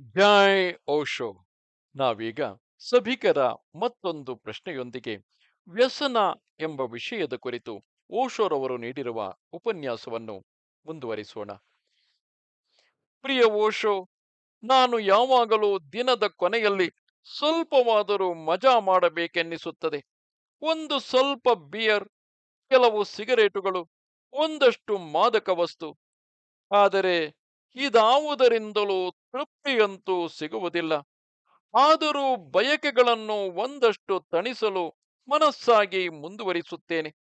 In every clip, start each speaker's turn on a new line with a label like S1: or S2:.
S1: ಜೈ ಓಶೋ ನಾವೀಗ ಸಭಿಕರ ಮತ್ತೊಂದು ಪ್ರಶ್ನೆಯೊಂದಿಗೆ ವ್ಯಸನ ಎಂಬ ವಿಷಯದ ಕುರಿತು ಓಶೋರವರು ನೀಡಿರುವ ಉಪನ್ಯಾಸವನ್ನು ಮುಂದುವರಿಸೋಣ. ಪ್ರಿಯ ಓಶೋ, ನಾನು ಯಾವಾಗಲೂ ದಿನದ ಕೊನೆಯಲ್ಲಿ ಸ್ವಲ್ಪವಾದರೂ ಮಜಾ ಮಾಡಬೇಕೆನ್ನಿಸುತ್ತದೆ. ಒಂದು ಸ್ವಲ್ಪ ಬಿಯರ್, ಕೆಲವು ಸಿಗರೇಟುಗಳು, ಒಂದಷ್ಟು ಮಾದಕ ವಸ್ತು. ಆದರೆ ಇದಾವುದರಿಂದಲೂ ತೃಪ್ತಿಯಂತೂ ಸಿಗುವುದಿಲ್ಲ. ಆದರೂ ಬಯಕೆಗಳನ್ನು ಒಂದಷ್ಟು ತಣಿಸಲು ಮನಸ್ಸಾಗಿ ಮುಂದುವರಿಸುತ್ತೇನೆ.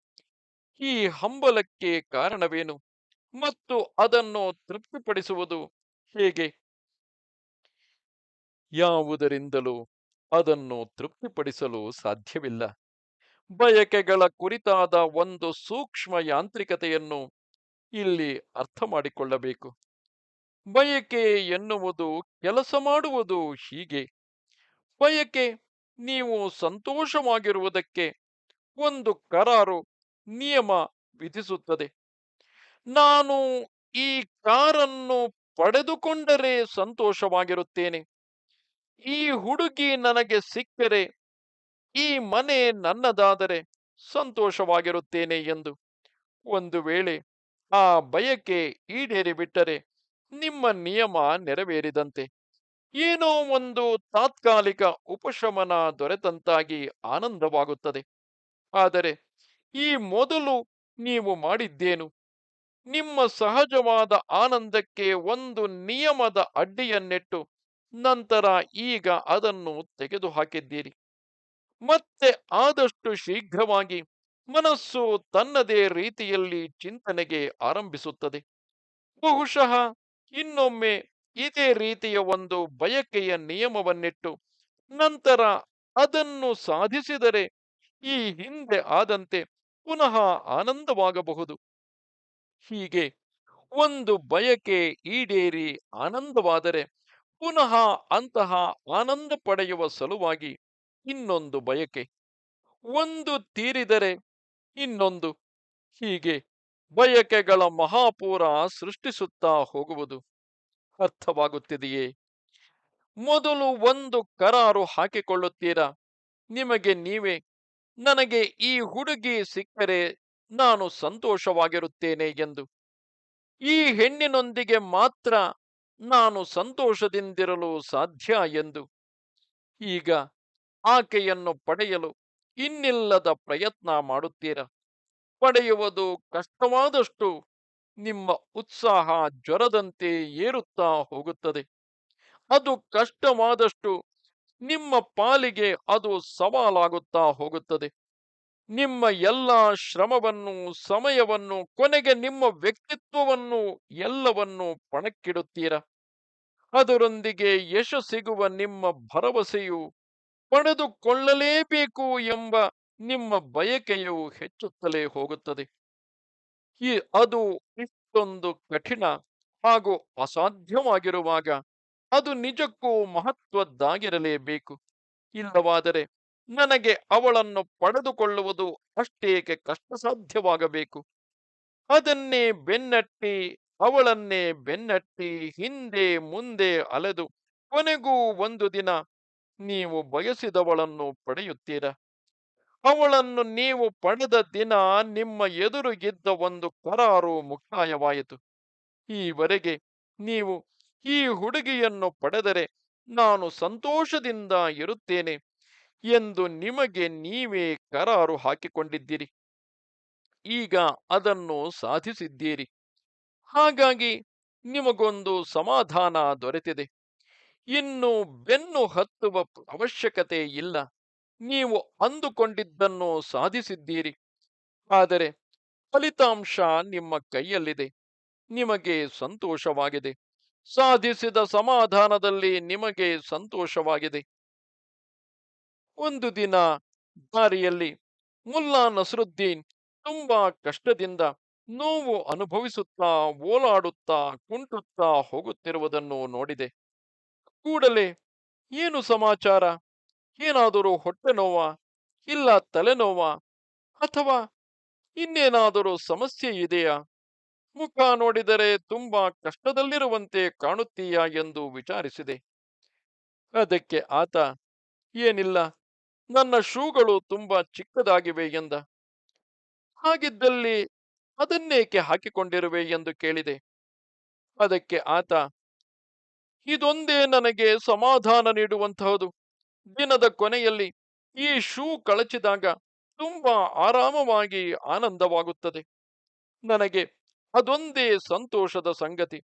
S1: ಈ ಹಂಬಲಕ್ಕೆ ಕಾರಣವೇನು? ಮತ್ತು ಅದನ್ನು ತೃಪ್ತಿಪಡಿಸುವುದು ಹೇಗೆ? ಯಾವುದರಿಂದಲೂ ಅದನ್ನು ತೃಪ್ತಿಪಡಿಸಲು ಸಾಧ್ಯವಿಲ್ಲ. ಬಯಕೆಗಳ ಕುರಿತಾದ ಒಂದು ಸೂಕ್ಷ್ಮ ಯಾಂತ್ರಿಕತೆಯನ್ನು ಇಲ್ಲಿ ಅರ್ಥ ಮಾಡಿಕೊಳ್ಳಬೇಕು ಬಯಕೆ ಎನ್ನುವುದು ಕೆಲಸ ಮಾಡುವುದು ಹೀಗೆ. ಬಯಕೆ ನೀವು ಸಂತೋಷವಾಗಿರುವುದಕ್ಕೆ ಒಂದು ಕರಾರು ನಿಯಮ ವಿಧಿಸುತ್ತದೆ. ನಾನು ಈ ಕಾರನ್ನು ಪಡೆದುಕೊಂಡರೆ ಸಂತೋಷವಾಗಿರುತ್ತೇನೆ. ಈ ಹುಡುಗಿ ನನಗೆ ಸಿಕ್ಕರೆ, ಈ ಮನೆ ನನ್ನದಾದರೆ ಸಂತೋಷವಾಗಿರುತ್ತೇನೆ ಎಂದು. ಒಂದು ವೇಳೆ ಆ ಬಯಕೆ ಈಡೇರಿಬಿಟ್ಟರೆ ನಿಮ್ಮ ನಿಯಮ ನೆರವೇರಿದಂತೆ. ಏನೋ ಒಂದು ತಾತ್ಕಾಲಿಕ ಉಪಶಮನ ದೊರೆತಂತಾಗಿ ಆನಂದವಾಗುತ್ತದೆ. ಆದರೆ ಈ ಮೊದಲು ನೀವು ಮಾಡಿದ್ದೇನು? ನಿಮ್ಮ ಸಹಜವಾದ ಆನಂದಕ್ಕೆ ಒಂದು ನಿಯಮದ ಅಡ್ಡಿಯನ್ನೆಟ್ಟು ನಂತರ ಈಗ ಅದನ್ನು ತೆಗೆದುಹಾಕಿದ್ದೀರಿ. ಮತ್ತೆ ಆದಷ್ಟು ಶೀಘ್ರವಾಗಿ ಮನಸ್ಸು ತನ್ನದೇ ರೀತಿಯಲ್ಲಿ ಚಿಂತನೆಗೆ ಆರಂಭಿಸುತ್ತದೆ. ಬಹುಶಃ ಇನ್ನೊಮ್ಮೆ ಇದೇ ರೀತಿಯ ಒಂದು ಬಯಕೆಯ ನಿಯಮವನ್ನಿಟ್ಟು ನಂತರ ಅದನ್ನು ಸಾಧಿಸಿದರೆ ಈ ಹಿಂದೆ ಆದಂತೆ ಪುನಃ ಆನಂದವಾಗಬಹುದು. ಹೀಗೆ ಒಂದು ಬಯಕೆ ಈಡೇರಿ ಆನಂದವಾದರೆ ಪುನಃ ಅಂತಹ ಆನಂದ ಪಡೆಯುವ ಸಲುವಾಗಿ ಇನ್ನೊಂದು ಬಯಕೆ. ಒಂದು ತೀರಿದರೆ ಇನ್ನೊಂದು. ಹೀಗೆ ಬಯಕೆಗಳ ಮಹಾಪೂರ ಸೃಷ್ಟಿಸುತ್ತಾ ಹೋಗುವುದು ಅರ್ಥವಾಗುತ್ತಿದೆಯೇ? ಮೊದಲು ಒಂದು ಕರಾರು ಹಾಕಿಕೊಳ್ಳುತ್ತೀರಾ? ನಿಮಗೆ ನೀವೇ? ನನಗೆ ಈ ಹುಡುಗಿ ಸಿಕ್ಕರೆ ನಾನು ಸಂತೋಷವಾಗಿರುತ್ತೇನೆ ಎಂದು. ಈ ಹೆಣ್ಣಿನೊಂದಿಗೆ ಮಾತ್ರ ನಾನು ಸಂತೋಷದಿಂದಿರಲು ಸಾಧ್ಯ ಎಂದು. ಈಗ ಆಕೆಯನ್ನು ಪಡೆಯಲು ಇನ್ನಿಲ್ಲದ ಪ್ರಯತ್ನ ಮಾಡುತ್ತೀರಾ? ಪಡೆಯುವುದು ಕಷ್ಟವಾದಷ್ಟು ನಿಮ್ಮ ಉತ್ಸಾಹ ಜ್ವರದಂತೆ ಏರುತ್ತಾ ಹೋಗುತ್ತದೆ. ಅದು ಕಷ್ಟವಾದಷ್ಟು ನಿಮ್ಮ ಪಾಲಿಗೆ ಅದು ಸವಾಲಾಗುತ್ತಾ ಹೋಗುತ್ತದೆ. ನಿಮ್ಮ ಎಲ್ಲ ಶ್ರಮವನ್ನು, ಸಮಯವನ್ನು, ಕೊನೆಗೆ ನಿಮ್ಮ ವ್ಯಕ್ತಿತ್ವವನ್ನು ಎಲ್ಲವನ್ನು ಪಣಕ್ಕಿಡುತ್ತೀರ? ಅದರೊಂದಿಗೆ ಯಶ ಸಿಗುವ ನಿಮ್ಮ ಭರವಸೆಯು ಪಡೆದುಕೊಳ್ಳಲೇಬೇಕು ಎಂಬ ನಿಮ್ಮ ಬಯಕೆಯು ಹೆಚ್ಚುತ್ತಲೇ ಹೋಗುತ್ತದೆ. ಈ ಅದು ಇಷ್ಟೊಂದು ಕಠಿಣ ಹಾಗೂ ಅಸಾಧ್ಯವಾಗಿರುವಾಗ ಅದು ನಿಜಕ್ಕೂ ಮಹತ್ವದ್ದಾಗಿರಲೇಬೇಕು. ಇಲ್ಲವಾದರೆ ನನಗೆ ಅವಳನ್ನು ಪಡೆದುಕೊಳ್ಳುವುದು ಅಷ್ಟೇಕೆ ಕಷ್ಟ ಸಾಧ್ಯವಾಗಬೇಕು ಅದನ್ನೇ ಬೆನ್ನಟ್ಟಿ, ಅವಳನ್ನೇ ಬೆನ್ನಟ್ಟಿ, ಹಿಂದೆ ಮುಂದೆ ಅಲೆದು ಕೊನೆಗೂ ಒಂದು ದಿನ ನೀವು ಬಯಸಿದವಳನ್ನು ಪಡೆಯುತ್ತೀರಾ? ಅವಳನ್ನು ನೀವು ಪಡೆದ ದಿನ ನಿಮ್ಮ ಎದುರುಗಿದ್ದ ಒಂದು ಕರಾರು ಮುಕ್ತಾಯವಾಯಿತು. ಈವರೆಗೆ ನೀವು ಈ ಹುಡುಗಿಯನ್ನು ಪಡೆದರೆ ನಾನು ಸಂತೋಷದಿಂದ ಇರುತ್ತೇನೆ ಎಂದು ನಿಮಗೆ ನೀವೇ ಕರಾರು ಹಾಕಿಕೊಂಡಿದ್ದೀರಿ. ಈಗ ಅದನ್ನು ಸಾಧಿಸಿದ್ದೀರಿ. ಹಾಗಾಗಿ ನಿಮಗೊಂದು ಸಮಾಧಾನ ದೊರೆತಿದೆ. ಇನ್ನು ಬೆನ್ನು ಹತ್ತುವ ಅವಶ್ಯಕತೆ ಇಲ್ಲ. ನೀವು ಅಂದುಕೊಂಡಿದ್ದನ್ನು ಸಾಧಿಸಿದ್ದೀರಿ. ಆದರೆ ಫಲಿತಾಂಶ ನಿಮ್ಮ ಕೈಯಲ್ಲಿದೆ. ನಿಮಗೆ ಸಂತೋಷವಾಗಿದೆ. ಸಾಧಿಸಿದ ಸಮಾಧಾನದಲ್ಲಿ ನಿಮಗೆ ಸಂತೋಷವಾಗಿದೆ. ಒಂದು ದಿನ ದಾರಿಯಲ್ಲಿ ಮುಲ್ಲಾ ನಸರುದ್ದೀನ್ ತುಂಬಾ ಕಷ್ಟದಿಂದ ನೋವು ಅನುಭವಿಸುತ್ತಾ, ಓಲಾಡುತ್ತಾ, ಕುಂಟುತ್ತಾ ಹೋಗುತ್ತಿರುವುದನ್ನು ನೋಡಿದೆ. ಕೂಡಲೇ ಏನು ಸಮಾಚಾರ? ಏನಾದರೂ ಹೊಟ್ಟೆ ನೋವಾ, ಇಲ್ಲ ತಲೆನೋವಾ ಅಥವಾ ಇನ್ನೇನಾದರೂ ಸಮಸ್ಯೆ ಇದೆಯಾ? ಮುಖ ನೋಡಿದರೆ ತುಂಬಾ ಕಷ್ಟದಲ್ಲಿರುವಂತೆ ಕಾಣುತ್ತೀಯಾ ಎಂದು ವಿಚಾರಿಸಿದೆ. ಅದಕ್ಕೆ ಆತ, ಏನಿಲ್ಲ, ನನ್ನ ಶೂಗಳು ತುಂಬಾ ಚಿಕ್ಕದಾಗಿವೆ ಎಂದ. ಹಾಗಿದ್ದಲ್ಲಿ ಅದನ್ನೇಕೆ ಹಾಕಿಕೊಂಡಿರುವೆ ಎಂದು ಕೇಳಿದೆ. ಅದಕ್ಕೆ ಆತ, ಇದೊಂದೇ ನನಗೆ ಸಮಾಧಾನ ನೀಡುವಂತಹದು. ದಿನದ ಕೊನೆಯಲ್ಲಿ ಈ ಶೂ ಕಳಚಿದಾಗ ತುಂಬಾ ಆರಾಮವಾಗಿ ಆನಂದವಾಗುತ್ತದೆ. ನನಗೆ ಅದೊಂದೇ ಸಂತೋಷದ ಸಂಗತಿ.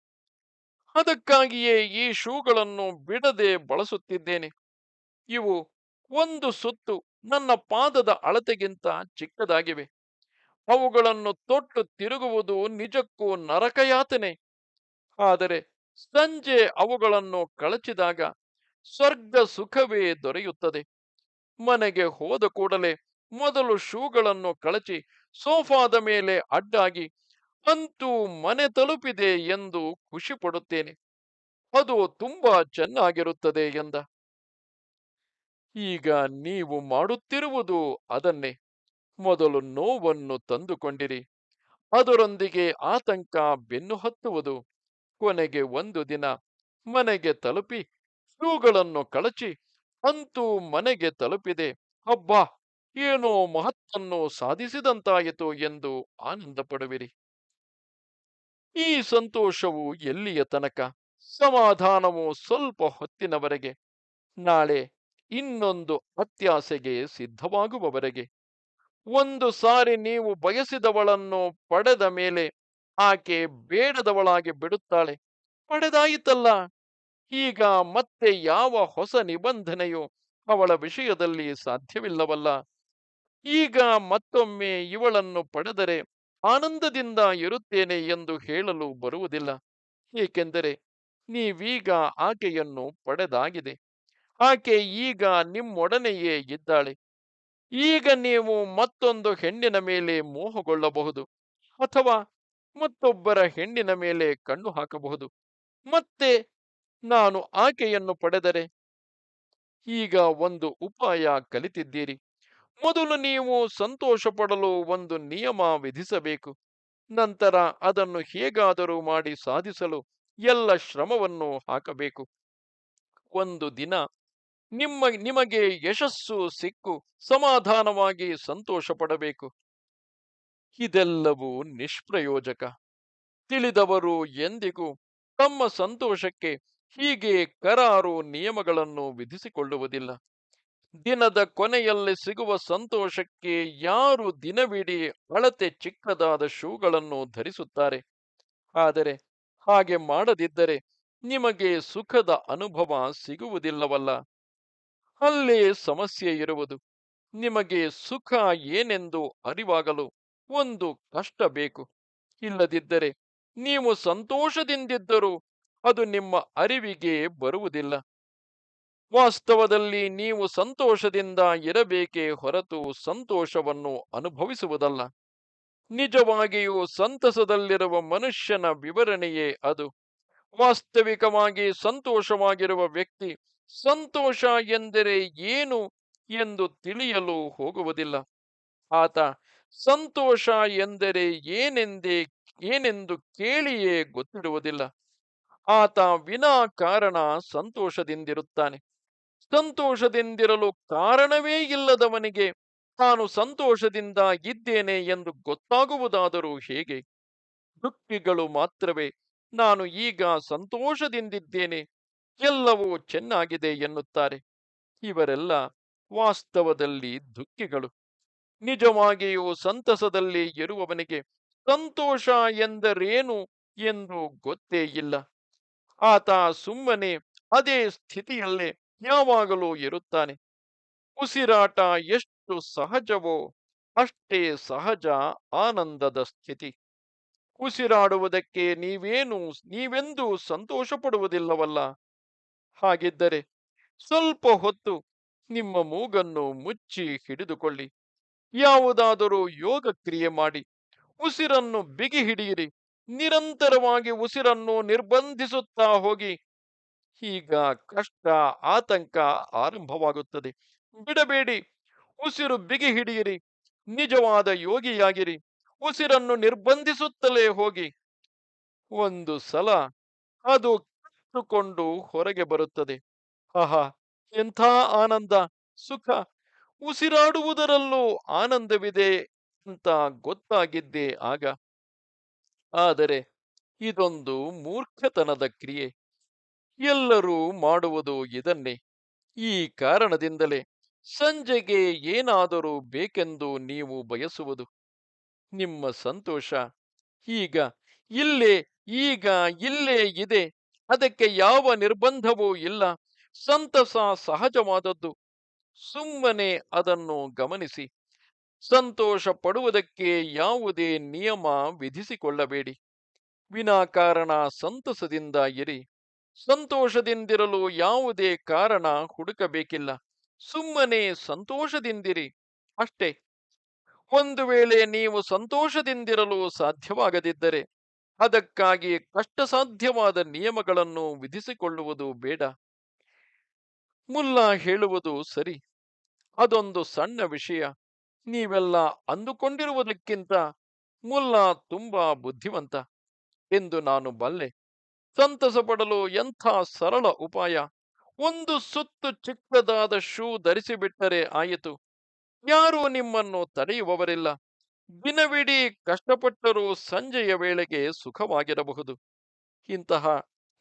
S1: ಅದಕ್ಕಾಗಿಯೇ ಈ ಶೂಗಳನ್ನು ಬಿಡದೆ ಬಳಸುತ್ತಿದ್ದೇನೆ. ಇವು ಒಂದು ಸುತ್ತು ನನ್ನ ಪಾದದ ಅಳತೆಗಿಂತ ಚಿಕ್ಕದಾಗಿವೆ. ಅವುಗಳನ್ನು ತೊಟ್ಟು ತಿರುಗುವುದು ನಿಜಕ್ಕೂ ನರಕಯಾತನೆ. ಆದರೆ ಸಂಜೆ ಅವುಗಳನ್ನು ಕಳಚಿದಾಗ ಸ್ವರ್ಗ ಸುಖವೇ ದೊರೆಯುತ್ತದೆ. ಮನೆಗೆ ಹೋದ ಕೂಡಲೇ ಮೊದಲು ಶೂಗಳನ್ನು ಕಳಚಿ ಸೋಫಾದ ಮೇಲೆ ಅಡ್ಡಾಗಿ, ಅಂತೂ ಮನೆ ತಲುಪಿದೆ ಎಂದು ಖುಷಿ ಪಡುತ್ತೇನೆ. ಅದು ತುಂಬಾ ಚೆನ್ನಾಗಿರುತ್ತದೆ ಎಂದ. ಈಗ ನೀವು ಮಾಡುತ್ತಿರುವುದು ಅದನ್ನೇ. ಮೊದಲು ನೋವನ್ನು ತಂದುಕೊಂಡಿರಿ. ಅದರೊಂದಿಗೆ ಆತಂಕ ಬೆನ್ನು ಹತ್ತುವುದು. ಕೊನೆಗೆ ಒಂದು ದಿನ ಮನೆಗೆ ತಲುಪಿ ಶೂಗಳನ್ನು ಕಳಚಿ ಅಂತೂ ಮನೆಗೆ ತಲುಪಿದೆ. ಅಬ್ಬಾ! ಏನೋ ಮಹತ್ತನ್ನು ಸಾಧಿಸಿದಂತಾಯಿತು ಎಂದು ಆನಂದ ಪಡುವಿರಿ ಈ ಸಂತೋಷವು ಎಲ್ಲಿಯ ತನಕ? ಸಮಾಧಾನವು ಸ್ವಲ್ಪ ಹೊತ್ತಿನವರೆಗೆ. ನಾಳೆ ಇನ್ನೊಂದು ಅತ್ಯಾಸೆಗೆ ಸಿದ್ಧವಾಗುವವರೆಗೆ. ಒಂದು ಸಾರಿ ನೀವು ಬಯಸಿದವಳನ್ನು ಪಡೆದ ಮೇಲೆ ಆಕೆ ಬೇಡದವಳಾಗಿ ಬಿಡುತ್ತಾಳೆ. ಪಡೆದಾಯಿತಲ್ಲ. ಈಗ ಮತ್ತೆ ಯಾವ ಹೊಸ ನಿಬಂಧನೆಯು ಅವಳ ವಿಷಯದಲ್ಲಿ ಸಾಧ್ಯವಿಲ್ಲವಲ್ಲ? ಈಗ ಮತ್ತೊಮ್ಮೆ ಇವಳನ್ನು ಪಡೆದರೆ ಆನಂದದಿಂದ ಇರುತ್ತೇನೆ ಎಂದು ಹೇಳಲು ಬರುವುದಿಲ್ಲ. ಏಕೆಂದರೆ ನೀವೀಗ ಆಕೆಯನ್ನು ಪಡೆದಾಗಿದೆ. ಆಕೆ ಈಗ ನಿಮ್ಮೊಡನೆಯೇ ಇದ್ದಾಳೆ. ಈಗ ನೀವು ಮತ್ತೊಂದು ಹೆಣ್ಣಿನ ಮೇಲೆ ಮೋಹಗೊಳ್ಳಬಹುದು ಅಥವಾ ಮತ್ತೊಬ್ಬರ ಹೆಣ್ಣಿನ ಮೇಲೆ ಕಣ್ಣು ಹಾಕಬಹುದು. ಮತ್ತೆ ನಾನು ಆಕೆಯನ್ನು ಪಡೆದರೆ? ಈಗ ಒಂದು ಉಪಾಯ ಕಲಿತಿದ್ದೀರಿ. ಮೊದಲು ನೀವು ಸಂತೋಷ ಪಡಲು ಒಂದು ನಿಯಮ ವಿಧಿಸಬೇಕು. ನಂತರ ಅದನ್ನು ಹೇಗಾದರೂ ಮಾಡಿ ಸಾಧಿಸಲು ಎಲ್ಲ ಶ್ರಮವನ್ನು ಹಾಕಬೇಕು. ಒಂದು ದಿನ ನಿಮ್ಮ, ನಿಮಗೆ ಯಶಸ್ಸು ಸಿಕ್ಕು, ಸಮಾಧಾನವಾಗಿ ಸಂತೋಷ ಪಡಬೇಕು ಇದೆಲ್ಲವೂ ನಿಷ್ಪ್ರಯೋಜಕ. ತಿಳಿದವರು ಎಂದಿಗೂ ತಮ್ಮ ಸಂತೋಷಕ್ಕೆ ಹೀಗೆ ಕರಾರು ನಿಯಮಗಳನ್ನು ವಿಧಿಸಿಕೊಳ್ಳುವುದಿಲ್ಲ. ದಿನದ ಕೊನೆಯಲ್ಲಿ ಸಿಗುವ ಸಂತೋಷಕ್ಕೆ ಯಾರು ದಿನವಿಡೀ ಅಳತೆ ಚಿಕ್ಕದಾದ ಶೂಗಳನ್ನು ಧರಿಸುತ್ತಾರೆ. ಆದರೆ ಹಾಗೆ ಮಾಡದಿದ್ದರೆ ನಿಮಗೆ ಸುಖದ ಅನುಭವ ಸಿಗುವುದಿಲ್ಲವಲ್ಲ. ಅಲ್ಲೇ ಸಮಸ್ಯೆ ಇರುವುದು. ನಿಮಗೆ ಸುಖ ಏನೆಂದು ಅರಿವಾಗಲು ಒಂದು ಕಷ್ಟ ಬೇಕು. ಇಲ್ಲದಿದ್ದರೆ ನೀವು ಸಂತೋಷದಿಂದಿದ್ದರೂ ಅದು ನಿಮ್ಮ ಅರಿವಿಗೆ ಬರುವುದಿಲ್ಲ. ವಾಸ್ತವದಲ್ಲಿ ನೀವು ಸಂತೋಷದಿಂದ ಇರಬೇಕೇ ಹೊರತು ಸಂತೋಷವನ್ನು ಅನುಭವಿಸುವುದಲ್ಲ. ನಿಜವಾಗಿಯೂ ಸಂತಸದಲ್ಲಿರುವ ಮನುಷ್ಯನ ವಿವರಣೆಯೇ ಅದು. ವಾಸ್ತವಿಕವಾಗಿ ಸಂತೋಷವಾಗಿರುವ ವ್ಯಕ್ತಿ ಸಂತೋಷ ಎಂದರೆ ಏನು ಎಂದು ತಿಳಿಯಲು ಹೋಗುವುದಿಲ್ಲ. ಆತ ಸಂತೋಷ ಎಂದರೆ ಏನೆಂದೇ, ಏನೆಂದು ಕೇಳಿಯೇ ಗೊತ್ತಿರುವುದಿಲ್ಲ ಆತ ವಿನಾ ಕಾರಣ ಸಂತೋಷದಿಂದಿರುತ್ತಾನೆ. ಸಂತೋಷದಿಂದಿರಲು ಕಾರಣವೇ ಇಲ್ಲದವನಿಗೆ ತಾನು ಸಂತೋಷದಿಂದ ಇದ್ದೇನೆ ಎಂದು ಗೊತ್ತಾಗುವುದಾದರೂ ಹೇಗೆ? ದುಃಖಿಗಳು ಮಾತ್ರವೇ. ನಾನು ಈಗ ಸಂತೋಷದಿಂದಿದ್ದೇನೆ. ಎಲ್ಲವೂ ಚೆನ್ನಾಗಿದೆ ಎನ್ನುತ್ತಾರೆ. ಇವರೆಲ್ಲ ವಾಸ್ತವದಲ್ಲಿ ದುಃಖಿಗಳು. ನಿಜವಾಗಿಯೂ ಸಂತಸದಲ್ಲಿ ಇರುವವನಿಗೆ ಸಂತೋಷ ಎಂದರೇನು ಎಂದು ಗೊತ್ತೇ ಇಲ್ಲ. ಆತ ಸುಮ್ಮನೆ ಅದೇ ಸ್ಥಿತಿಯಲ್ಲೇ ಯಾವಾಗಲೂ ಇರುತ್ತಾನೆ. ಉಸಿರಾಟ ಎಷ್ಟು ಸಹಜವೋ ಅಷ್ಟೇ ಸಹಜ ಆನಂದದ ಸ್ಥಿತಿ. ಉಸಿರಾಡುವುದಕ್ಕೆ ನೀವೇನು ನೀವೆಂದು ಸಂತೋಷ ಪಡುವುದಿಲ್ಲವಲ್ಲ ಹಾಗಿದ್ದರೆ ಸ್ವಲ್ಪ ಹೊತ್ತು ನಿಮ್ಮ ಮೂಗನ್ನು ಮುಚ್ಚಿ ಹಿಡಿದುಕೊಳ್ಳಿ. ಯಾವುದಾದರೂ ಯೋಗ ಕ್ರಿಯೆ ಮಾಡಿ. ಉಸಿರನ್ನು ಬಿಗಿ ಹಿಡಿಯಿರಿ ನಿರಂತರವಾಗಿ ಉಸಿರನ್ನು ನಿರ್ಬಂಧಿಸುತ್ತಾ ಹೋಗಿ, ಈಗ ಕಷ್ಟ, ಆತಂಕ ಆರಂಭವಾಗುತ್ತದೆ. ಬಿಡಬೇಡಿ, ಉಸಿರು ಬಿಗಿ ಹಿಡಿಯಿರಿ, ನಿಜವಾದ ಯೋಗಿಯಾಗಿರಿ, ಉಸಿರನ್ನು ನಿರ್ಬಂಧಿಸುತ್ತಲೇ ಹೋಗಿ. ಒಂದು ಸಲ ಅದು ಕಟ್ಟುಕೊಂಡು ಹೊರಗೆ ಬರುತ್ತದೆ. ಆಹಾ, ಎಂಥ ಆನಂದ, ಸುಖ, ಉಸಿರಾಡುವುದರಲ್ಲೂ ಆನಂದವಿದೆ ಅಂತ ಗೊತ್ತಾಗಿದ್ದೆ ಆಗ ಆದರೆ ಇದೊಂದು ಮೂರ್ಖತನದ ಕ್ರಿಯೆ. ಎಲ್ಲರೂ ಮಾಡುವುದು ಇದನ್ನೇ. ಈ ಕಾರಣದಿಂದಲೇ ಸಂಜೆಗೆ ಏನಾದರೂ ಬೇಕೆಂದು ನೀವು ಬಯಸುವುದು. ನಿಮ್ಮ ಸಂತೋಷ. ಈಗ ಇಲ್ಲೇ ಈಗ ಇಲ್ಲೇ ಇದೆ. ಅದಕ್ಕೆ ಯಾವ ನಿರ್ಬಂಧವೂ ಇಲ್ಲ. ಸಂತಸ ಸಹಜವಾದದ್ದು. ಸುಮ್ಮನೆ ಅದನ್ನು ಗಮನಿಸಿ. ಸಂತೋಷ ಪಡುವುದಕ್ಕೆ ಯಾವುದೇ ನಿಯಮ ವಿಧಿಸಿಕೊಳ್ಳಬೇಡಿ. ವಿನಾಕಾರಣ ಸಂತಸದಿಂದ ಇರಿ. ಸಂತೋಷದಿಂದಿರಲು ಯಾವುದೇ ಕಾರಣ ಹುಡುಕಬೇಕಿಲ್ಲ. ಸುಮ್ಮನೆ ಸಂತೋಷದಿಂದಿರಿ. ಅಷ್ಟೇ. ಒಂದು ವೇಳೆ ನೀವು ಸಂತೋಷದಿಂದಿರಲು ಸಾಧ್ಯವಾಗದಿದ್ದರೆ ಅದಕ್ಕಾಗಿ ಕಷ್ಟಸಾಧ್ಯವಾದ ನಿಯಮಗಳನ್ನು ವಿಧಿಸಿಕೊಳ್ಳುವುದು ಬೇಡ. ಮುಲ್ಲಾ ಹೇಳುವುದು ಸರಿ. ಅದೊಂದು ಸಣ್ಣ ವಿಷಯ. ನೀವೆಲ್ಲ ಅಂದುಕೊಂಡಿರುವುದಕ್ಕಿಂತ ಮುಲ್ಲಾ ತುಂಬಾ ಬುದ್ಧಿವಂತ ಎಂದು ನಾನು ಬಲ್ಲೆ ಸಂತಸ ಪಡಲು ಎಂಥ ಸರಳ ಉಪಾಯ? ಒಂದು ಸುತ್ತು ಚಿಕ್ಕದಾದ ಶೂ ಧರಿಸಿಬಿಟ್ಟರೆ ಆಯಿತು. ಯಾರೂ ನಿಮ್ಮನ್ನು ತಡೆಯುವವರಿಲ್ಲ. ದಿನವಿಡೀ ಕಷ್ಟಪಟ್ಟರೂ ಸಂಜೆಯ ವೇಳೆಗೆ ಸುಖವಾಗಿರಬಹುದು. ಇಂತಹ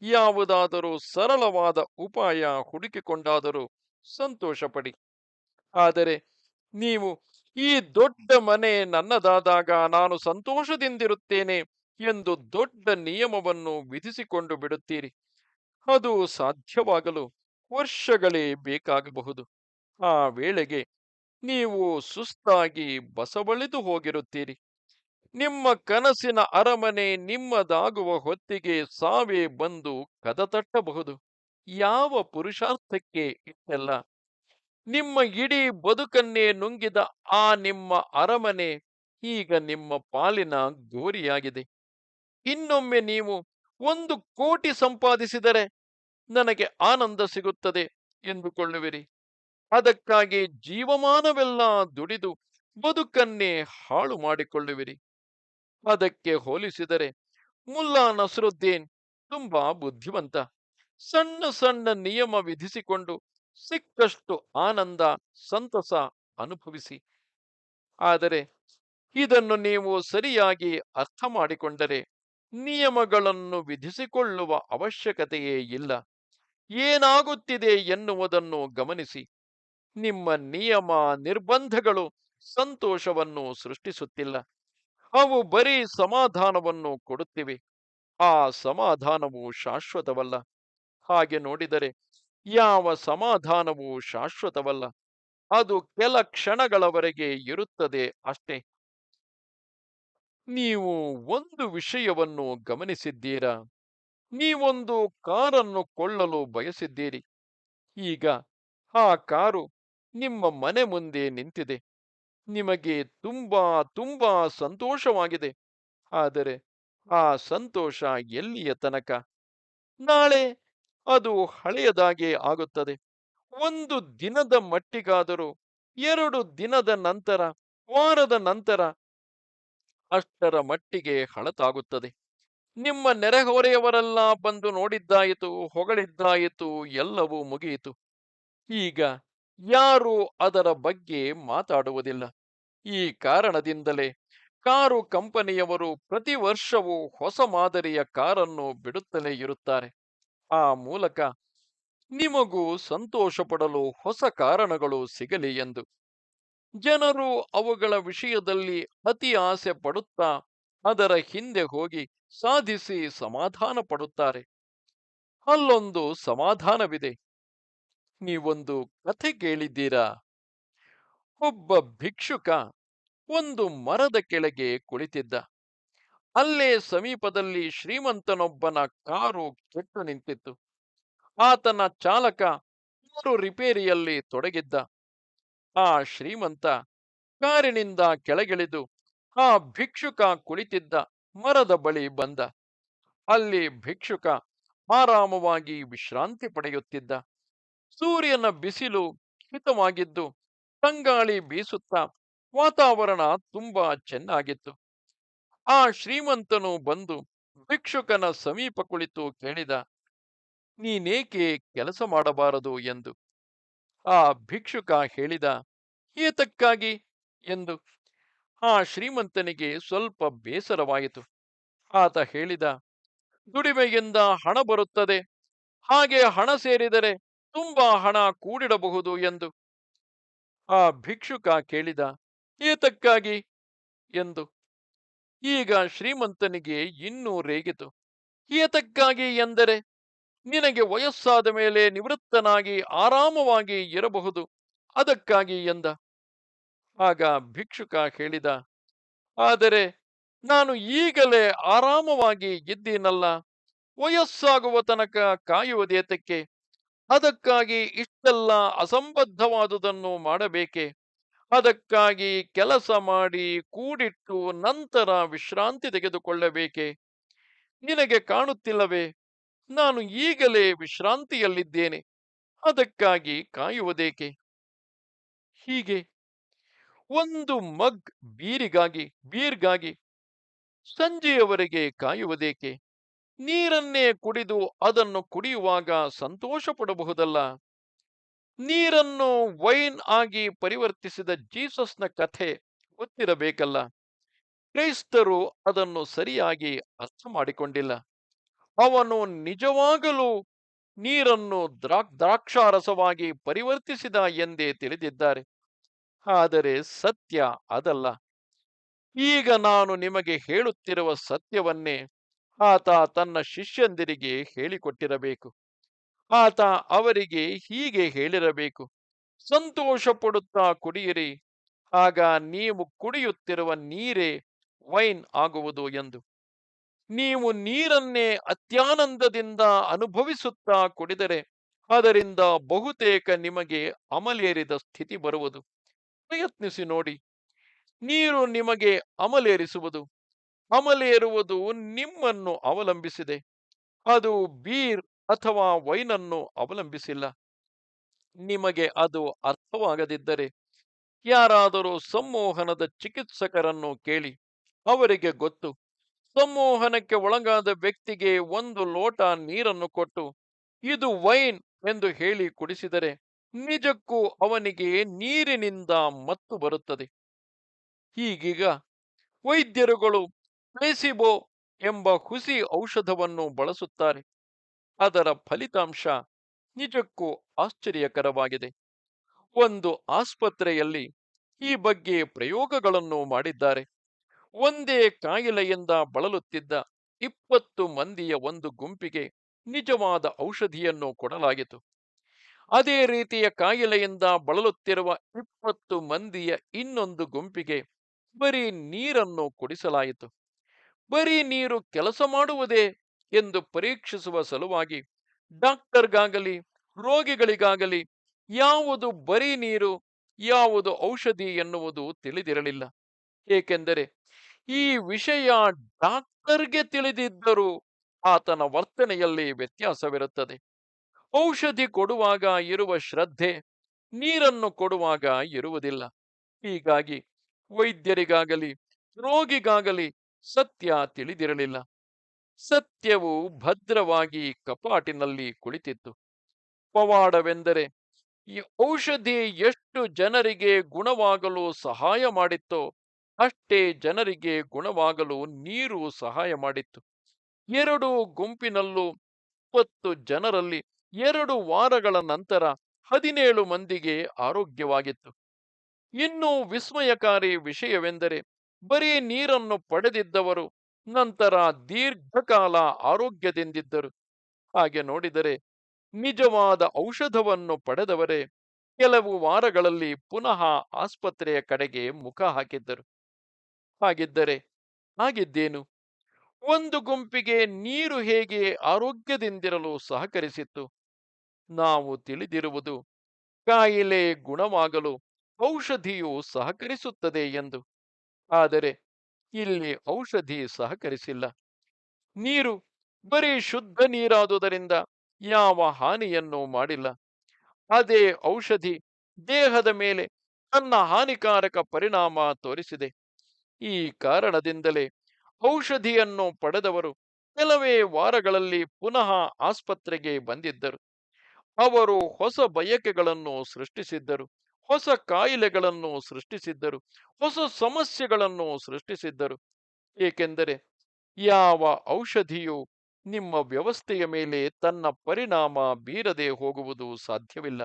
S1: ಯಾವುದಾದರೂ ಸರಳವಾದ ಉಪಾಯ ಹುಡುಕಿಕೊಂಡಾದರೂ ಸಂತೋಷಪಡಿ. ಆದರೆ ನೀವು ಈ ದೊಡ್ಡ ಮನೆ ನನ್ನದಾದಾಗ ನಾನು ಸಂತೋಷದಿಂದಿರುತ್ತೇನೆ ಎಂದು ದೊಡ್ಡ ನಿಯಮವನ್ನು ವಿಧಿಸಿಕೊಂಡು ಬಿಡುತ್ತೀರಿ. ಅದು ಸಾಧ್ಯವಾಗಲು ವರ್ಷಗಳೇ ಬೇಕಾಗಬಹುದು. ಆ ವೇಳೆಗೆ ನೀವು ಸುಸ್ತಾಗಿ ಬಸವಳಿದು ಹೋಗಿರುತ್ತೀರಿ. ನಿಮ್ಮ ಕನಸಿನ ಅರಮನೆ ನಿಮ್ಮದಾಗುವ ಹೊತ್ತಿಗೆ ಸಾವೇ ಬಂದು ಕದತಟ್ಟಬಹುದು. ಯಾವ ಪುರುಷಾರ್ಥಕ್ಕೆ ಇಷ್ಟೆಲ್ಲ? ನಿಮ್ಮ ಇಡೀ ಬದುಕನ್ನೇ ನುಂಗಿದ ಆ ನಿಮ್ಮ ಅರಮನೆ ಈಗ ನಿಮ್ಮ ಪಾಲಿನ ಗೋರಿಯಾಗಿದೆ. ಇನ್ನೊಮ್ಮೆ ನೀವು ಒಂದು ಕೋಟಿ ಸಂಪಾದಿಸಿದರೆ ನನಗೆ ಆನಂದ ಸಿಗುತ್ತದೆ ಎಂದುಕೊಳ್ಳುವಿರಿ. ಅದಕ್ಕಾಗಿ ಜೀವಮಾನವೆಲ್ಲ ದುಡಿದು ಬದುಕನ್ನೇ ಹಾಳು ಮಾಡಿಕೊಳ್ಳುವಿರಿ. ಅದಕ್ಕೆ ಹೋಲಿಸಿದರೆ ಮುಲ್ಲಾ ನಸರುದ್ದೀನ್ ತುಂಬಾ ಬುದ್ಧಿವಂತ. ಸಣ್ಣ ಸಣ್ಣ ನಿಯಮ ವಿಧಿಸಿಕೊಂಡು ಸಿಕ್ಕಷ್ಟು ಆನಂದ, ಸಂತಸ ಅನುಭವಿಸಿ. ಆದರೆ ಇದನ್ನು ನೀವು ಸರಿಯಾಗಿ ಅರ್ಥ ಮಾಡಿಕೊಂಡರೆ ನಿಯಮಗಳನ್ನು ವಿಧಿಸಿಕೊಳ್ಳುವ ಅವಶ್ಯಕತೆಯೇ ಇಲ್ಲ. ಏನಾಗುತ್ತಿದೆ ಎನ್ನುವುದನ್ನು ಗಮನಿಸಿ. ನಿಮ್ಮ ನಿಯಮ, ನಿರ್ಬಂಧಗಳು ಸಂತೋಷವನ್ನು ಸೃಷ್ಟಿಸುತ್ತಿಲ್ಲ. ಅವು ಬರೀ ಸಮಾಧಾನವನ್ನು ಕೊಡುತ್ತಿವೆ. ಆ ಸಮಾಧಾನವು ಶಾಶ್ವತವಲ್ಲ. ಹಾಗೆ ನೋಡಿದರೆ ಯಾವ ಸಮಾಧಾನವೂ ಶಾಶ್ವತವಲ್ಲ. ಅದು ಕೆಲ ಕ್ಷಣಗಳವರೆಗೆ ಇರುತ್ತದೆ ಅಷ್ಟೇ. ನೀವು ಒಂದು ವಿಷಯವನ್ನು ಗಮನಿಸಿದ್ದೀರಾ? ನೀವೊಂದು ಕಾರನ್ನು ಕೊಳ್ಳಲು ಬಯಸಿದ್ದೀರಿ. ಈಗ ಆ ಕಾರು ನಿಮ್ಮ ಮನೆ ಮುಂದೆ ನಿಂತಿದೆ. ನಿಮಗೆ ತುಂಬಾ ತುಂಬಾ ಸಂತೋಷವಾಗಿದೆ. ಆದರೆ ಆ ಸಂತೋಷ ಎಲ್ಲಿಯ ತನಕ? ನಾಳೆ ಅದು ಹಳೆಯದಾಗಿ ಆಗುತ್ತದೆ. ಒಂದು ದಿನದ ಮಟ್ಟಿಗಾದರೂ, ಎರಡು ದಿನದ ನಂತರ, ವಾರದ ನಂತರ ಅಷ್ಟರ ಮಟ್ಟಿಗೆ ಹಳತಾಗುತ್ತದೆ. ನಿಮ್ಮ ನೆರೆಹೊರೆಯವರೆಲ್ಲ ಬಂದು ನೋಡಿದ್ದಾಯಿತು, ಹೊಗಳಿದ್ದಾಯಿತು, ಎಲ್ಲವೂ ಮುಗಿಯಿತು. ಈಗ ಯಾರೂ ಅದರ ಬಗ್ಗೆ ಮಾತಾಡುವುದಿಲ್ಲ. ಈ ಕಾರಣದಿಂದಲೇ ಕಾರು ಕಂಪನಿಯವರು ಪ್ರತಿ ವರ್ಷವೂ ಹೊಸ ಮಾದರಿಯ ಕಾರನ್ನು ಬಿಡುತ್ತಲೇ ಇರುತ್ತಾರೆ. ಆ ಮೂಲಕ ನಿಮಗೂ ಸಂತೋಷ ಪಡಲು ಹೊಸ ಕಾರಣಗಳು ಸಿಗಲಿ ಎಂದು. ಜನರು ಅವುಗಳ ವಿಷಯದಲ್ಲಿ ಅತಿ ಆಸೆ ಪಡುತ್ತಾ ಅದರ ಹಿಂದೆ ಹೋಗಿ ಸಾಧಿಸಿ ಸಮಾಧಾನ ಪಡುತ್ತಾರೆ. ಅಲ್ಲೊಂದು ಸಮಾಧಾನವಿದೆ. ನೀವೊಂದು ಕಥೆ ಕೇಳಿದ್ದೀರಾ? ಒಬ್ಬ ಭಿಕ್ಷುಕ ಒಂದು ಮರದ ಕೆಳಗೆ ಕುಳಿತಿದ್ದ. ಅಲ್ಲೇ ಸಮೀಪದಲ್ಲಿ ಶ್ರೀಮಂತನೊಬ್ಬನ ಕಾರು ಕೆಟ್ಟು ನಿಂತಿತ್ತು. ಆತನ ಚಾಲಕ ಕಾರು ರಿಪೇರಿಯಲ್ಲಿ ತೊಡಗಿದ್ದ. ಆ ಶ್ರೀಮಂತ ಕಾರಿನಿಂದ ಕೆಳಗಿಳಿದು ಆ ಭಿಕ್ಷುಕ ಕುಳಿತಿದ್ದ ಮರದ ಬಳಿ ಬಂದ. ಅಲ್ಲಿ ಭಿಕ್ಷುಕ ಆರಾಮವಾಗಿ ವಿಶ್ರಾಂತಿ ಪಡೆಯುತ್ತಿದ್ದ. ಸೂರ್ಯನ ಬಿಸಿಲು ಹಿತವಾಗಿದ್ದು ತಂಗಾಳಿ ಬೀಸುತ್ತಾ ವಾತಾವರಣ ತುಂಬಾ ಚೆನ್ನಾಗಿತ್ತು. ಆ ಶ್ರೀಮಂತನು ಬಂದು ಭಿಕ್ಷುಕನ ಸಮೀಪ ಕುಳಿತು ಕೇಳಿದ, ನೀನೇಕೆ ಕೆಲಸ ಮಾಡಬಾರದು? ಎಂದು. ಆ ಭಿಕ್ಷುಕ ಹೇಳಿದ, ಏತಕ್ಕಾಗಿ? ಎಂದು. ಆ ಶ್ರೀಮಂತನಿಗೆ ಸ್ವಲ್ಪ ಬೇಸರವಾಯಿತು. ಆತ ಹೇಳಿದ, ದುಡಿಮೆಯಿಂದ ಹಣ ಬರುತ್ತದೆ. ಹಾಗೆ ಹಣ ಸೇರಿದರೆ ತುಂಬಾ ಹಣ ಕೂಡಿಡಬಹುದು? ಎಂದು. ಆ ಭಿಕ್ಷುಕ ಕೇಳಿದ, ಏತಕ್ಕಾಗಿ? ಎಂದು. ಈಗ ಶ್ರೀಮಂತನಿಗೆ ಇನ್ನೂ ರೇಗಿತು. ಏತಕ್ಕಾಗಿ ಎಂದರೆ? ನಿನಗೆ ವಯಸ್ಸಾದ ಮೇಲೆ ನಿವೃತ್ತನಾಗಿ ಆರಾಮವಾಗಿ ಇರಬಹುದು. ಅದಕ್ಕಾಗಿ ಎಂದ? ಆಗ ಭಿಕ್ಷುಕ ಹೇಳಿದ, ಆದರೆ ನಾನು ಈಗಲೇ ಆರಾಮವಾಗಿ ಇದ್ದೀನಲ್ಲ. ವಯಸ್ಸಾಗುವ ತನಕ ಕಾಯುವುದೇತಕ್ಕೆ? ಅದಕ್ಕಾಗಿ ಇಷ್ಟೆಲ್ಲ ಅಸಂಬದ್ಧವಾದುದನ್ನು ಮಾಡಬೇಕೆ? ಅದಕ್ಕಾಗಿ ಕೆಲಸ ಮಾಡಿ ಕೂಡಿಟ್ಟು ನಂತರ ವಿಶ್ರಾಂತಿ ತೆಗೆದುಕೊಳ್ಳಬೇಕೆ? ನಿನಗೆ ಕಾಣುತ್ತಿಲ್ಲವೇ? ನಾನು ಈಗಲೇ ವಿಶ್ರಾಂತಿಯಲ್ಲಿದ್ದೇನೆ. ಅದಕ್ಕಾಗಿ ಕಾಯುವುದೇಕೆ? ಹೀಗೆ. ಒಂದು ಮಗ್ ಬೀರಿಗಾಗಿ, ಬೀರ್ಗಾಗಿ ಸಂಜೆಯವರೆಗೆ ಕಾಯುವುದೇಕೆ? ನೀರನ್ನೇ ಕುಡಿದು ಅದನ್ನು ಕುಡಿಯುವಾಗ ಸಂತೋಷ ಪಡಬಹುದಲ್ಲ ನೀರನ್ನು ವೈನ್ ಆಗಿ ಪರಿವರ್ತಿಸಿದ ಜೀಸಸ್ನ ಕಥೆ ಗೊತ್ತಿರಬೇಕಲ್ಲ? ಕ್ರೈಸ್ತರು ಅದನ್ನು ಸರಿಯಾಗಿ ಅರ್ಥ ಮಾಡಿಕೊಂಡಿಲ್ಲ ಅವನು ನಿಜವಾಗಲೂ ನೀರನ್ನು ದ್ರಾಕ್, ದ್ರಾಕ್ಷಾರಸವಾಗಿ ಪರಿವರ್ತಿಸಿದ ಎಂದೇ ತಿಳಿದಿದ್ದಾರೆ. ಆದರೆ ಸತ್ಯ ಅದಲ್ಲ. ಈಗ ನಾನು ನಿಮಗೆ ಹೇಳುತ್ತಿರುವ ಸತ್ಯವನ್ನೇ ಆತ ತನ್ನ ಶಿಷ್ಯಂದಿರಿಗೆ ಹೇಳಿಕೊಟ್ಟಿರಬೇಕು. ಆತ ಅವರಿಗೆ ಹೀಗೆ ಹೇಳಿರಬೇಕು ಸಂತೋಷ ಪಡುತ್ತಾ ಕುಡಿಯಿರಿ, ಆಗ ನೀವು ಕುಡಿಯುತ್ತಿರುವ ನೀರೇ ವೈನ್ ಆಗುವುದು ಎಂದು. ನೀವು ನೀರನ್ನೇ ಅತ್ಯಾನಂದದಿಂದ ಅನುಭವಿಸುತ್ತಾ ಕುಡಿದರೆ ಅದರಿಂದ ಬಹುತೇಕ ನಿಮಗೆ ಅಮಲೇರಿದ ಸ್ಥಿತಿ ಬರುವುದು. ಪ್ರಯತ್ನಿಸಿ ನೋಡಿ. ನೀರು ನಿಮಗೆ ಅಮಲೇರಿಸುವುದು. ಅಮಲೇರುವುದು ನಿಮ್ಮನ್ನು ಅವಲಂಬಿಸಿದೆ. ಅದು ಬೀರ್ ಅಥವಾ ವೈನನ್ನು ಅವಲಂಬಿಸಿಲ್ಲ. ನಿಮಗೆ ಅದು ಅರ್ಥವಾಗದಿದ್ದರೆ ಯಾರಾದರೂ ಸಂಮೋಹನದ ಚಿಕಿತ್ಸಕರನ್ನು ಕೇಳಿ ಅವರಿಗೆ ಗೊತ್ತು. ಸಂಮೋಹನಕ್ಕೆ ಒಳಗಾದ ವ್ಯಕ್ತಿಗೆ ಒಂದು ಲೋಟ ನೀರನ್ನು ಕೊಟ್ಟು, ಇದು ವೈನ್ ಎಂದು ಹೇಳಿ ಕುಡಿಸಿದರೆ ನಿಜಕ್ಕೂ ಅವನಿಗೆ ನೀರಿನಿಂದ ಮತ್ತು ಬರುತ್ತದೆ. ಹೀಗೀಗ ವೈದ್ಯರುಗಳು ಪ್ಲೇಸಿಬೋ ಎಂಬ ಹುಸಿ ಔಷಧವನ್ನು ಬಳಸುತ್ತಾರೆ. ಅದರ ಫಲಿತಾಂಶ ನಿಜಕ್ಕೂ ಆಶ್ಚರ್ಯಕರವಾಗಿದೆ. ಒಂದು ಆಸ್ಪತ್ರೆಯಲ್ಲಿ ಈ ಬಗ್ಗೆ ಪ್ರಯೋಗಗಳನ್ನು ಮಾಡಿದ್ದಾರೆ. ಒಂದೇ ಕಾಯಿಲೆಯಿಂದ ಬಳಲುತ್ತಿದ್ದ ಇಪ್ಪತ್ತು ಮಂದಿಯ ಒಂದು ಗುಂಪಿಗೆ ನಿಜವಾದ ಔಷಧಿಯನ್ನು ಕೊಡಲಾಗಿತು ಅದೇ ರೀತಿಯ ಕಾಯಿಲೆಯಿಂದ ಬಳಲುತ್ತಿರುವ ಇಪ್ಪತ್ತು ಮಂದಿಯ ಇನ್ನೊಂದು ಗುಂಪಿಗೆ ಬರೀ ನೀರನ್ನು ಕುಡಿಸಲಾಯಿತು. ಬರೀ ನೀರು ಕೆಲಸ ಮಾಡುವುದೇ ಎಂದು ಪರೀಕ್ಷಿಸುವ ಸಲುವಾಗಿ ಡಾಕ್ಟರ್ಗಾಗಲಿ, ರೋಗಿಗಳಿಗಾಗಲಿ ಯಾವುದು ಬರೀ ನೀರು, ಯಾವುದು ಔಷಧಿ ಎನ್ನುವುದು ತಿಳಿದಿರಲಿಲ್ಲ. ಏಕೆಂದರೆ ಈ ವಿಷಯ ಡಾಕ್ಟರ್ಗೆ ತಿಳಿದಿದ್ದರೂ ಆತನ ವರ್ತನೆಯಲ್ಲಿ ವ್ಯತ್ಯಾಸವಿರುತ್ತದೆ. ಔಷಧಿ ಕೊಡುವಾಗ ಇರುವ ಶ್ರದ್ಧೆ ನೀರನ್ನು ಕೊಡುವಾಗ ಇರುವುದಿಲ್ಲ. ಹೀಗಾಗಿ ವೈದ್ಯರಿಗಾಗಲಿ, ರೋಗಿಗಾಗಲಿ ಸತ್ಯ ತಿಳಿದಿರಲಿಲ್ಲ. ಸತ್ಯವು ಭದ್ರವಾಗಿ ಕಪಾಟಿನಲ್ಲಿ ಕುಳಿತಿತ್ತು. ಪವಾಡವೆಂದರೆ, ಈ ಔಷಧಿ ಎಷ್ಟು ಜನರಿಗೆ ಗುಣವಾಗಲು ಸಹಾಯ ಮಾಡಿತ್ತೋ, ಅಷ್ಟೇ ಜನರಿಗೆ ಗುಣವಾಗಲು ನೀರು ಸಹಾಯ ಮಾಡಿತ್ತು. ಎರಡು ಗುಂಪಿನಲ್ಲೂ ಇಪ್ಪತ್ತು ಜನರಲ್ಲಿ ಎರಡು ವಾರಗಳ ನಂತರ ಹದಿನೇಳು ಮಂದಿಗೆ ಆರೋಗ್ಯವಾಗಿತ್ತು. ಇನ್ನೂ ವಿಸ್ಮಯಕಾರಿ ವಿಷಯವೆಂದರೆ, ಬರೀ ನೀರನ್ನು ಪಡೆದಿದ್ದವರು ನಂತರ ದೀರ್ಘಕಾಲ ಆರೋಗ್ಯದಿಂದಿದ್ದರು. ಹಾಗೆ ನೋಡಿದರೆ ನಿಜವಾದ ಔಷಧವನ್ನು ಪಡೆದವರೇ ಕೆಲವು ವಾರಗಳಲ್ಲಿ ಪುನಃ ಆಸ್ಪತ್ರೆಯ ಕಡೆಗೆ ಮುಖ ಹಾಕಿದ್ದರು. ಹಾಗಿದ್ದರೆ ಹಾಗಿದ್ದೇನು? ಒಂದು ಗುಂಪಿಗೆ ನೀರು ಹೇಗೆ ಆರೋಗ್ಯದಿಂದಿರಲು ಸಹಕರಿಸಿತ್ತು? ನಾವು ತಿಳಿದಿರುವುದು ಕಾಯಿಲೆ ಗುಣವಾಗಲು ಔಷಧಿಯು ಸಹಕರಿಸುತ್ತದೆ ಎಂದು. ಆದರೆ ಇಲ್ಲಿ ಔಷಧಿ ಸಹಕರಿಸಿಲ್ಲ. ನೀರು, ಬರೀ ಶುದ್ಧ ನೀರಾದುದರಿಂದ ಯಾವ ಹಾನಿಯನ್ನು ಮಾಡಿಲ್ಲ. ಅದೇ ಔಷಧಿ ದೇಹದ ಮೇಲೆ ತನ್ನ ಹಾನಿಕಾರಕ ಪರಿಣಾಮ ತೋರಿಸಿದೆ. ಈ ಕಾರಣದಿಂದಲೇ ಔಷಧಿಯನ್ನು ಪಡೆದವರು ಕೆಲವೇ ವಾರಗಳಲ್ಲಿ ಪುನಃ ಆಸ್ಪತ್ರೆಗೆ ಬಂದಿದ್ದರು. ಅವರು ಹೊಸ ಬಯಕೆಗಳನ್ನು ಸೃಷ್ಟಿಸಿದ್ದರು. ಹೊಸ ಕಾಯಿಲೆಗಳನ್ನು ಸೃಷ್ಟಿಸಿದ್ದರು, ಹೊಸ ಸಮಸ್ಯೆಗಳನ್ನು ಸೃಷ್ಟಿಸಿದ್ದರು. ಏಕೆಂದರೆ ಯಾವ ಔಷಧಿಯು ನಿಮ್ಮ ವ್ಯವಸ್ಥೆಯ ಮೇಲೆ ತನ್ನ ಪರಿಣಾಮ ಬೀರದೆ ಹೋಗುವುದು ಸಾಧ್ಯವಿಲ್ಲ.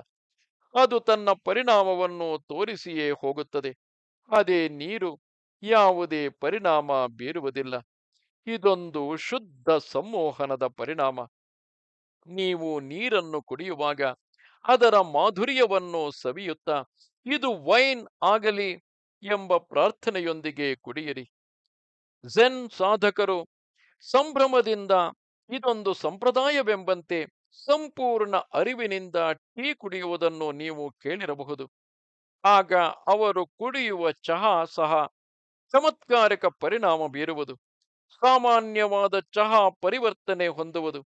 S1: ಅದು ತನ್ನ ಪರಿಣಾಮವನ್ನು ತೋರಿಸಿಯೇ ಹೋಗುತ್ತದೆ. ಅದೇ ನೀರು ಯಾವುದೇ ಪರಿಣಾಮ ಬೀರುವುದಿಲ್ಲ. ಇದೊಂದು ಶುದ್ಧ ಸಂಮೋಹನದ ಪರಿಣಾಮ. ನೀವು ನೀರನ್ನು ಕುಡಿಯುವಾಗ ಅದರ ಮಾಧುರ್ಯವನ್ನು ಸವಿಯುತ್ತಾ, ಇದು ವೈನ್ ಆಗಲಿ ಎಂಬ ಪ್ರಾರ್ಥನೆಯೊಂದಿಗೆ ಕುಡಿಯಿರಿ. ಝೆನ್ ಸಾಧಕರು, ಸಂಭ್ರಮದಿಂದ ಇದೊಂದು ಸಂಪ್ರದಾಯವೆಂಬಂತೆ ಸಂಪೂರ್ಣ ಅರಿವಿನಿಂದ ಟೀ ಕುಡಿಯುವುದನ್ನು ನೀವು ಕೇಳಿರಬಹುದು. ಆಗ ಅವರು ಕುಡಿಯುವ ಚಹಾ ಸಹ ಚಮತ್ಕಾರಕ ಪರಿಣಾಮ ಬೀರುವುದು. ಸಾಮಾನ್ಯವಾದ ಚಹಾ ಪರಿವರ್ತನೆ ಹೊಂದುವುದು.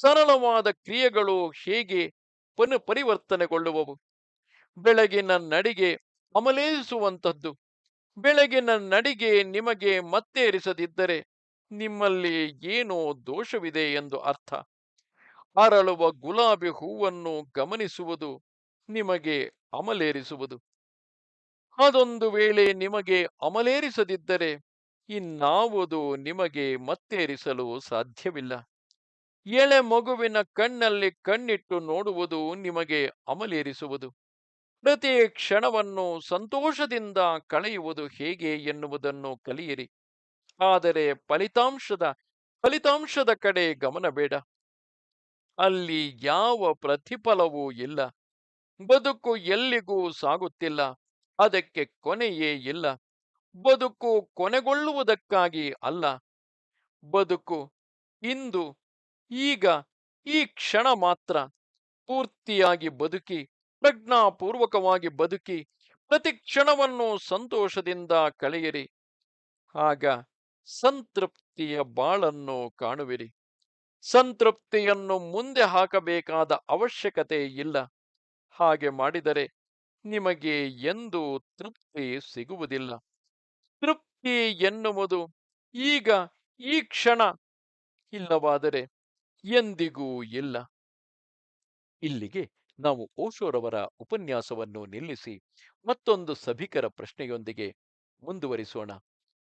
S1: ಸರಳವಾದ ಕ್ರಿಯೆಗಳು ಹೇಗೆ ಪುನಃ ಪರಿವರ್ತನೆಗೊಳ್ಳುವವು. ಬೆಳಗಿನ ನಡಿಗೆ ಅಮಲೇರಿಸುವಂಥದ್ದು ಬೆಳಗಿನ ನಡಿಗೆ ನಿಮಗೆ ಮತ್ತೇರಿಸದಿದ್ದರೆ ನಿಮ್ಮಲ್ಲಿ ಏನೋ ದೋಷವಿದೆ ಎಂದು ಅರ್ಥ. ಅರಳುವ ಗುಲಾಬಿ ಹೂವನ್ನು ಗಮನಿಸುವುದು ನಿಮಗೆ ಅಮಲೇರಿಸುವುದು. ಅದೊಂದು ವೇಳೆ ನಿಮಗೆ ಅಮಲೇರಿಸದಿದ್ದರೆ ಇನ್ನಾವುದು ನಿಮಗೆ ಮತ್ತೇರಿಸಲು ಸಾಧ್ಯವಿಲ್ಲ. ಎಳೆ ಮಗುವಿನ ಕಣ್ಣಲ್ಲಿ ಕಣ್ಣಿಟ್ಟು ನೋಡುವುದು ನಿಮಗೆ ಅಮಲೇರಿಸುವುದು. ಪ್ರತಿ ಕ್ಷಣವನ್ನು ಸಂತೋಷದಿಂದ ಕಳೆಯುವುದು ಹೇಗೆ ಎನ್ನುವುದನ್ನು ಕಲಿಯಿರಿ. ಆದರೆ ಫಲಿತಾಂಶದ ಫಲಿತಾಂಶದ ಕಡೆ ಗಮನ ಬೇಡ. ಅಲ್ಲಿ ಯಾವ ಪ್ರತಿಫಲವೂ ಇಲ್ಲ. ಬದುಕು ಎಲ್ಲಿಗೂ ಸಾಗುತ್ತಿಲ್ಲ. ಅದಕ್ಕೆ ಕೊನೆಯೇ ಇಲ್ಲ. ಬದುಕು ಕೊನೆಗೊಳ್ಳುವುದಕ್ಕಾಗಿ ಅಲ್ಲ. ಬದುಕು ಇಂದು ಈಗ ಈ ಕ್ಷಣ ಮಾತ್ರ ಪೂರ್ತಿಯಾಗಿ ಬದುಕಿ, ಪ್ರಜ್ಞಾಪೂರ್ವಕವಾಗಿ ಬದುಕಿ, ಪ್ರತಿ ಕ್ಷಣವನ್ನು ಸಂತೋಷದಿಂದ ಕಳೆಯಿರಿ. ಆಗ ಸಂತೃಪ್ತಿಯ ಬಾಳನ್ನು ಕಾಣುವಿರಿ. ಸಂತೃಪ್ತಿಯನ್ನು ಮುಂದೆ ಹಾಕಬೇಕಾದ ಅವಶ್ಯಕತೆ ಇಲ್ಲ. ಹಾಗೆ ಮಾಡಿದರೆ ನಿಮಗೆ ಎಂದು ತೃಪ್ತಿ ಸಿಗುವುದಿಲ್ಲ. ತೃಪ್ತಿ ಎನ್ನುವುದು ಈಗ ಈ ಕ್ಷಣ ಇಲ್ಲವಾದರೆ ಎಂದಿಗೂ ಇಲ್ಲ. ಇಲ್ಲಿಗೆ ನಾವು ಓಶೋರವರ ಉಪನ್ಯಾಸವನ್ನು ನಿಲ್ಲಿಸಿ ಮತ್ತೊಂದು ಸಭಿಕರ ಪ್ರಶ್ನೆಯೊಂದಿಗೆ ಮುಂದುವರಿಸೋಣ.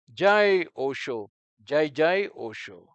S1: ಜೈ ಓಶೋ, ಜೈ ಜೈ ಓಶೋ.